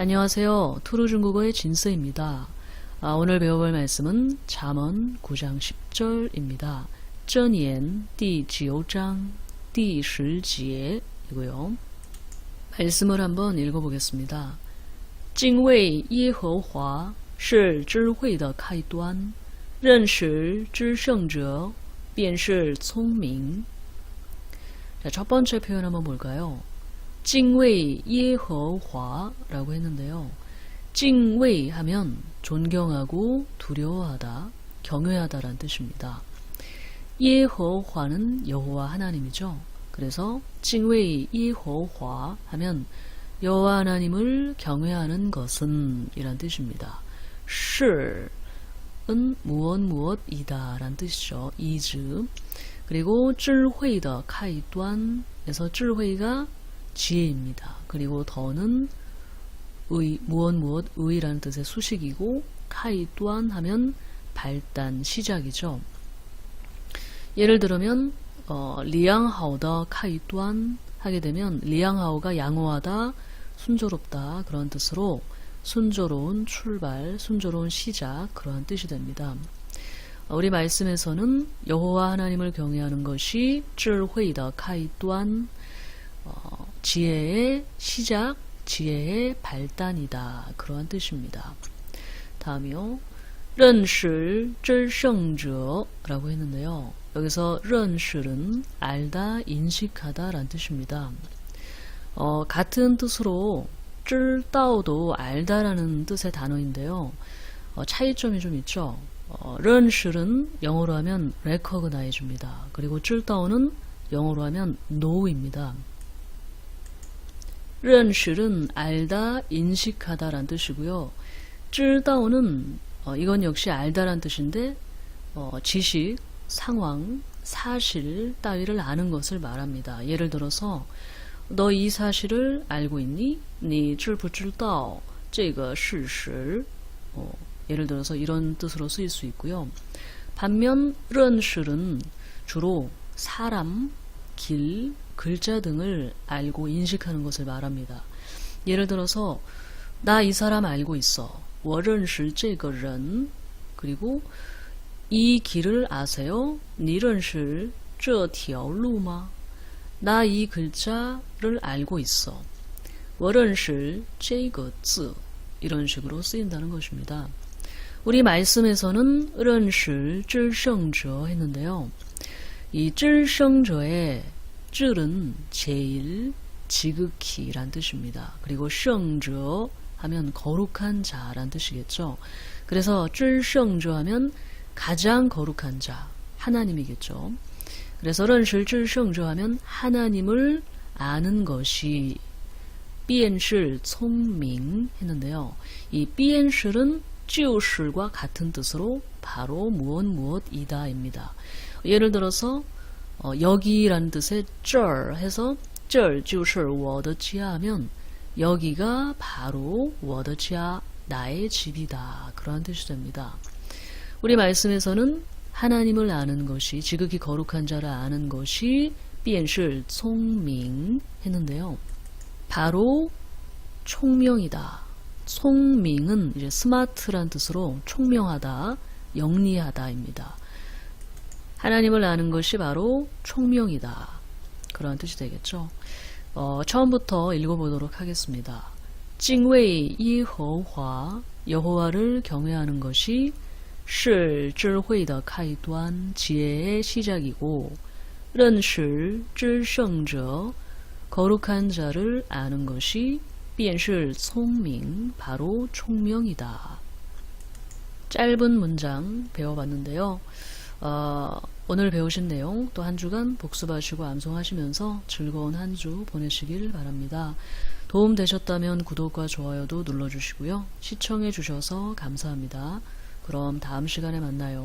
안녕하세요. 투루 중국어의 진스입니다. 아, 오늘 배워볼 말씀은 잠언 9장 10절입니다. 箴言 第9장 第10节이고요. 말씀을 한번 읽어보겠습니다. 敬畏耶和华是智慧的开端，认识至圣者便是聪明。 자, 첫 번째 표현 한번 볼까요? 敬畏 예허화라고 했는데요. 敬畏 하면 존경하고 두려워하다, 경외하다라는 뜻입니다. 예허화는 여호와 하나님이죠. 그래서 敬畏 예허화 하면 여호와 하나님을 경외하는 것은 이란 뜻입니다. 是은 무엇 무엇이다라는 뜻이죠. is 그리고 智慧的 开端에서 智慧가 지혜입니다. 그리고 더는 의, 무언 무엇 의라는 뜻의 수식이고 카이 또한 하면 발단 시작이죠. 예를 들면 어, 리앙하오더 카이 또한 하게 되면 리앙하오가 양호하다, 순조롭다 그런 뜻으로 순조로운 출발, 순조로운 시작 그러한 뜻이 됩니다. 우리 말씀에서는 여호와 하나님을 경외하는 것이 찔회이다 카이 또한 지혜의 시작, 지혜의 발단이다. 그러한 뜻입니다. 다음이요. 认识真圣者라고 했는데요. 여기서 认识는 알다, 인식하다 라는 뜻입니다. 어, 같은 뜻으로 知道도 알다라는 뜻의 단어인데요. 어, 차이점이 좀 있죠. 어, 认识는 영어로 하면 recognize입니다. 그리고 知道는 영어로 하면 know입니다. 认识는 알다, 인식하다란 뜻이고요. 知道는 어, 이건 역시 알다란 뜻인데 어, 지식, 상황, 사실 따위를 아는 것을 말합니다. 예를 들어서 너 이 사실을 알고 있니? 你知不知道这个事实? 어, 예를 들어서 이런 뜻으로 쓰일 수 있고요. 반면 认识는 주로 사람, 길, 글자 등을 알고 인식하는 것을 말합니다. 예를 들어서 나 이 사람 알고 있어. 我认识这个人 그리고 이 길을 아세요? 你认识这条路吗? 나 이 글자를 알고 있어. 我认识这个字 이런 식으로 쓰인다는 것입니다. 우리 말씀에서는 认识知圣者 했는데요. 이知圣者의 밧줄은 제일 지극히란 뜻입니다. 그리고 셕저 하면 거룩한 자란 뜻이겠죠. 그래서 쯧셕저 하면 가장 거룩한 자, 하나님이겠죠. 그래서 런실 쯧셕저 하면 하나님을 아는 것이 비엔실 총밍 했는데요. 이 비엔실은 찌우실과 같은 뜻으로 바로 무엇 무엇이다입니다. 예를 들어서 어, 여기란 뜻의 쩔 해서 쩔 주실 워더지아 하면 여기가 바로 워더지아 나의 집이다 그런 뜻이 됩니다. 우리 말씀에서는 하나님을 아는 것이 지극히 거룩한 자를 아는 것이 비엔실 총명 했는데요. 바로 총명이다. 총명은 이제 스마트란 뜻으로 총명하다, 영리하다입니다. 하나님을 아는 것이 바로 총명이다. 그런 뜻이 되겠죠. 어, 처음부터 읽어보도록 하겠습니다. 敬畏 耶和华 여호와를 경외하는 것이 是智慧的开端 지혜의 시작이고 认识知圣者 거룩한 자를 아는 것이 辨识聪明 바로 총명이다. 짧은 문장 배워봤는데요. 어, 오늘 배우신 내용 또 한 주간 복습하시고 암송하시면서 즐거운 한 주 보내시길 바랍니다. 도움 되셨다면 구독과 좋아요도 눌러주시고요. 시청해 주셔서 감사합니다. 그럼 다음 시간에 만나요.